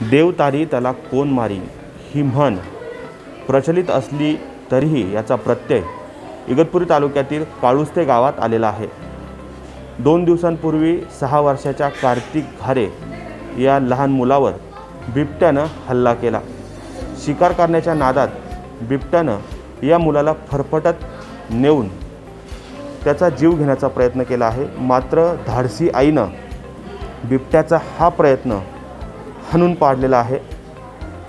देव तारी त्याला कोण मारी? ही म्हण प्रचलित असली तरीही याचा प्रत्यय इगतपुरी तालुक्यातील काळुस्ते गावात आलेला आहे. दोन दिवसांपूर्वी सहा वर्षाच्या कार्तिक घारे या लहान मुलावर बिबट्यानं हल्ला केला. शिकार करण्याच्या नादात बिबट्यानं या मुलाला फरफटत नेऊन त्याचा जीव घेण्याचा प्रयत्न केला आहे. मात्र धाडसी आईनं बिबट्याचा हा प्रयत्न हाणून पाडलेला आहे.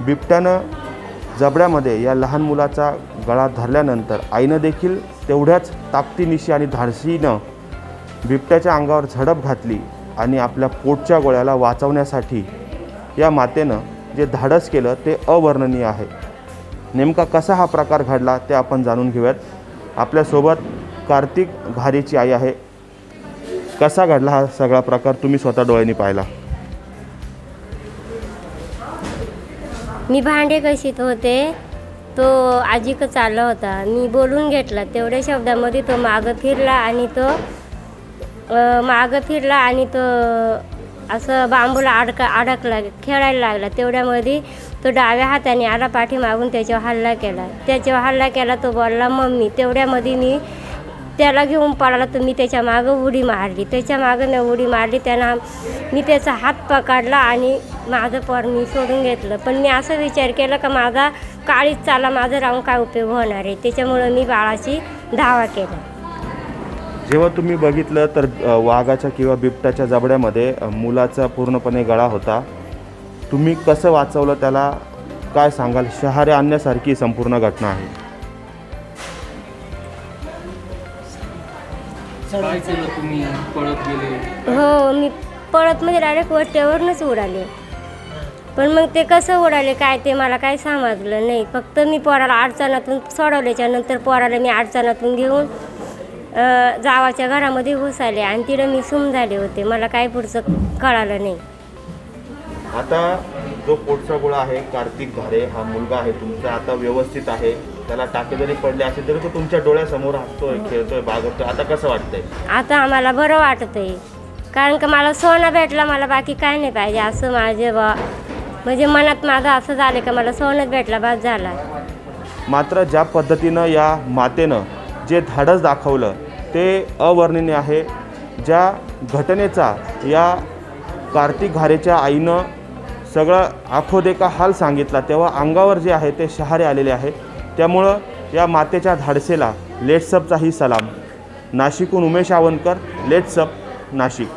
बिबट्यानं जबड्यामध्ये या लहान मुलाचा गळा धरल्यानंतर आईनं देखील तेवढ्याच ताकदीनिशी आणि धाडसीनं बिबट्याच्या अंगावर झडप घातली आणि आपल्या पोटच्या गोळ्याला वाचवण्यासाठी या मातेनं जे धाडस केलं ते अवर्णनीय आहे. नेमका कसा हा प्रकार घडला ते आपण जाणून घेऊयात. आपल्यासोबत कार्तिक घारीची आई आहे. कसा घडला हा सगळा प्रकार तुम्ही स्वतः डोळ्यांनी पाहिला? मी भांडे कशीत होते. तो आजीक चालला होता. मी बोलून घेतला. तेवढ्या शब्दामध्ये तो मागं फिरला आणि तो मागं फिरला आणि तो असं बांबूला अडका अडकला खेळायला लागला. तेवढ्यामध्ये तो डाव्या हाताने आला पाठीमागून त्याच्यावर हल्ला केला. त्याच्यावर हल्ला केला तो बोलला मम्मी तेवढ्यामध्ये मी त्याला घेऊन पळाला तर मी त्याच्या मागं उडी मारली. त्याच्या मागं उडी मारली त्यानं मी त्याचा हात पकडला आणि माझं पर मी सोडून घेतलं. पण मी असं विचार केला का माझा काळीच चाला माझं राहून काय उपयोग होणार आहे? त्याच्यामुळं मी बाळाची धावा केला जेव्हा तुम्ही बघितलं तर वाघाच्या किंवा बिबट्याच्या जबड्यामध्ये मुलाचा पूर्णपणे गळा होता. तुम्ही कसं वाचवलं त्याला? काय सांगाल? शहारे आणण्यासारखी संपूर्ण घटना आहे. काय केलं तुम्ही? पळत गेले? हो मी पळत म्हणजे डायरेक्ट वट्यावरूनच उडाले. पण मग ते कसं उडाले काय ते मला काही समजलं नाही. फक्त मी पोराला अडचणातून सोडवल्याच्या नंतर पोराला मी अडचणातून घेऊन अं, जावाच्या घरामध्ये घुसाले आणि तिथं मी सुम झाले होते. मला काय पुढचं कळालं नाही. आता जो पोटचा गोळा आहे कार्तिक घारे हा मुलगा आहे तुमचा आता व्यवस्थित आहे. त्याला टाके जरी पडले असेल तरी तो तुमच्या डोळ्यासमोर हसतोय खेळतोय बागवतोय आता कसं वाटतंय? आता आम्हाला बरं वाटत आहे कारण का मला सोनं भेटलं मला बाकी काय नाही पाहिजे. असं माझे बा म्हणजे मनात माझं असं झालं का मला सोनंच भेटला बस झाला. मात्र ज्या पद्धतीनं या मातेनं जे धाडस दाखवलं ते अवर्णनीय आहे. ज्या घटनेचा या कार्तिक घारेच्या आईनं सगळं आखोदेका हाल सांगितला. तेव्हा अंगावर जे आहे ते शहारे आलेले आहे. त्यामुळं या मातेच्या धाडसेला लेट्सअपचाही सलाम. नाशिकहून उमेश आवनकर लेट्सअप नाशिक.